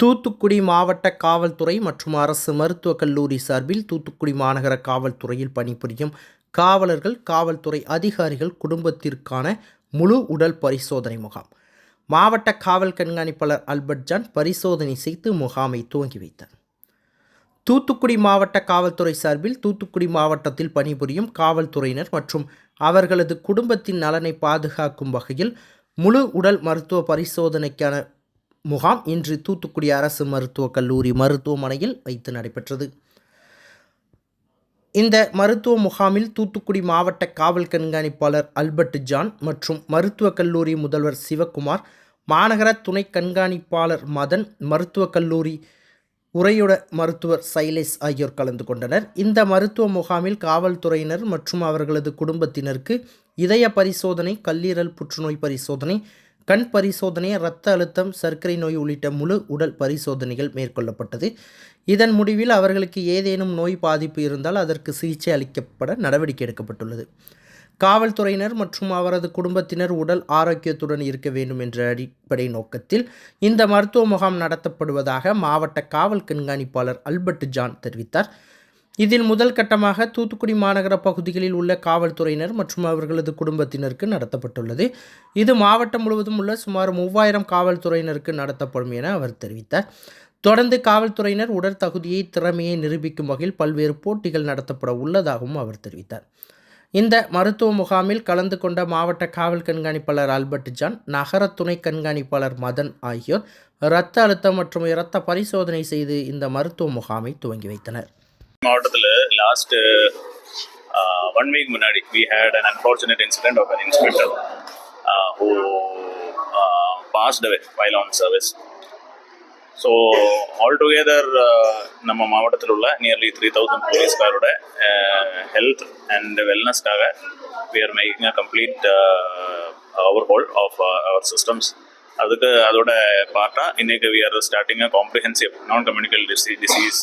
தூத்துக்குடி மாவட்ட காவல்துறை மற்றும் அரசு மருத்துவக் கல்லூரி சார்பில் தூத்துக்குடி மாநகர காவல்துறையில் பணிபுரியும் காவலர்கள் காவல்துறை அதிகாரிகள் குடும்பத்திற்கான முழு உடல் பரிசோதனை முகாம். மாவட்ட காவல் கண்காணிப்பாளர் அல்பர்ட் ஜான் பரிசோதனை செய்து முகாமை துவங்கி வைத்தார். தூத்துக்குடி மாவட்ட காவல்துறை சார்பில் தூத்துக்குடி மாவட்டத்தில் பணிபுரியும் காவல்துறையினர் மற்றும் அவர்களது குடும்பத்தின் நலனை பாதுகாக்கும் வகையில் முழு உடல் மருத்துவ பரிசோதனைக்கான முகாம் இன்று தூத்துக்குடி அரசு மருத்துவக் கல்லூரி மருத்துவமனையில் வைத்து நடைபெற்றது. இந்த மருத்துவ முகாமில் தூத்துக்குடி மாவட்ட காவல் கண்காணிப்பாளர் அல்பர்ட் ஜான் மற்றும் மருத்துவக் கல்லூரி முதல்வர் சிவக்குமார் மாநகர துணை கண்காணிப்பாளர் மதன் மருத்துவக் கல்லூரி உரையுட மருத்துவர் சைலேஷ் ஆகியோர் கலந்து கொண்டனர். இந்த மருத்துவ முகாமில் காவல்துறையினர் மற்றும் அவர்களது குடும்பத்தினருக்கு இதய பரிசோதனை கல்லீரல் புற்றுநோய் பரிசோதனை கண் பரிசோதனை இரத்த அழுத்தம் சர்க்கரை நோய் உள்ளிட்ட முழு உடல் பரிசோதனைகள் மேற்கொள்ளப்பட்டது. இதன் முடிவில் அவர்களுக்கு ஏதேனும் நோய் பாதிப்பு இருந்தால் அதற்கு சிகிச்சை அளிக்கப்பட நடவடிக்கை எடுக்கப்பட்டுள்ளது. காவல்துறையினர் மற்றும் அவரது குடும்பத்தினர் உடல் ஆரோக்கியத்துடன் இருக்க வேண்டும் என்ற அடிப்படை நோக்கத்தில் இந்த மருத்துவ முகாம் நடத்தப்படுவதாக மாவட்ட காவல் கண்காணிப்பாளர் அல்பர்ட் ஜான் தெரிவித்தார். இதில் முதல் கட்டமாக தூத்துக்குடி மாநகர பகுதிகளில் உள்ள காவல்துறையினர் மற்றும் அவர்களது குடும்பத்தினருக்கு நடத்தப்பட்டுள்ளது. இது மாவட்டம் முழுவதும் உள்ள சுமார் மூவாயிரம் காவல்துறையினருக்கு நடத்தப்படும் என அவர் தெரிவித்தார். தொடர்ந்து காவல்துறையினர் உடற்தகுதியை திறமையை நிரூபிக்கும் வகையில் பல்வேறு போட்டிகள் நடத்தப்பட உள்ளதாகவும் அவர் தெரிவித்தார். இந்த மருத்துவ முகாமில் கலந்து கொண்ட மாவட்ட காவல் கண்காணிப்பாளர் ஆல்பர்ட் ஜான் நகர துணை கண்காணிப்பாளர் மதன் ஆகியோர் இரத்த அழுத்தம் மற்றும் இரத்த பரிசோதனை செய்து இந்த மருத்துவ முகாமை துவங்கி வைத்தனர். மாவட்டத்தில் லாஸ்ட் ஒன் வீக் முன்னாடி we had an unfortunate incident of an inspector who passed away while on service so all together நம்ம மாவட்டத்தில் உள்ள நியர்லி த்ரீ தௌசண்ட் போலீஸ்காரோட health and வெல்னஸ்க்காக we are making a complete overhaul of our systems அதுக்கு அதோட பார்ட்டாக இன்னைக்கு we are starting a comprehensive non communicable disease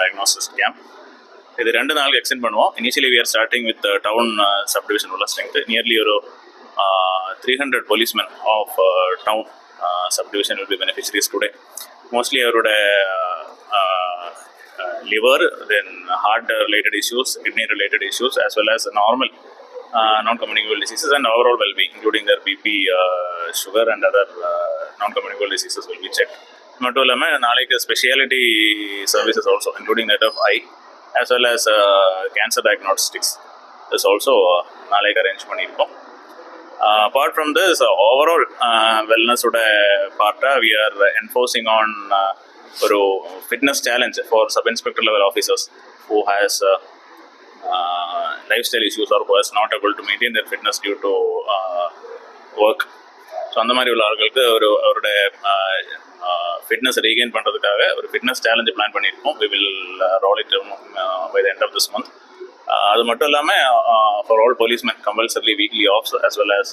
diagnosis camp இது ரெண்டு நாளுக்கு எக்ஸ்டெண்ட் பண்ணுவோம் initially we are starting with town subdivision உள்ள ஸ்ட்ரென்த் நியர்லி ஒரு three hundred policemen of town subdivision will be beneficiaries today mostly அவரோட liver, then heart related issues, kidney related issues, as well as normal uh, non-communicable diseases and overall well-being, including their BP, uh, sugar and other uh, non-communicable diseases will be checked. மட்டும் இல்லாமல் நாளைக்கு specialty services also including that of eye as well as cancer diagnostics is also நாளைக்கு arrange பண்ணியிருக்கோம். Apart from this overall வெல்னஸோட பார்ட்டாக we are enforcing on ஒரு fitness challenge for sub inspector level officers who has lifestyle issues or who not not to to maintain their fitness due to work so அந்த மாதிரி உள்ள ஆட்களுக்கு ஒரு அவருடைய fitness regain பண்ணுறதுக்காக ஒரு ஃபிட்னஸ் சேலஞ்சு பிளான் பண்ணியிருக்கோம். We will roll it by the end of this month அது மட்டும் இல்லாமல் for all policemen compulsory weekly offs as well as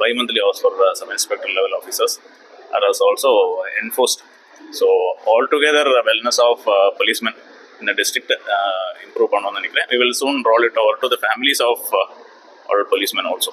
bimonthly offs for sub inspector level officers are as also enforced so all together wellness of policemen இந்த district improve பண்ணணும்னு நினைக்கிறேன். We will soon roll it over to the families of all policemen also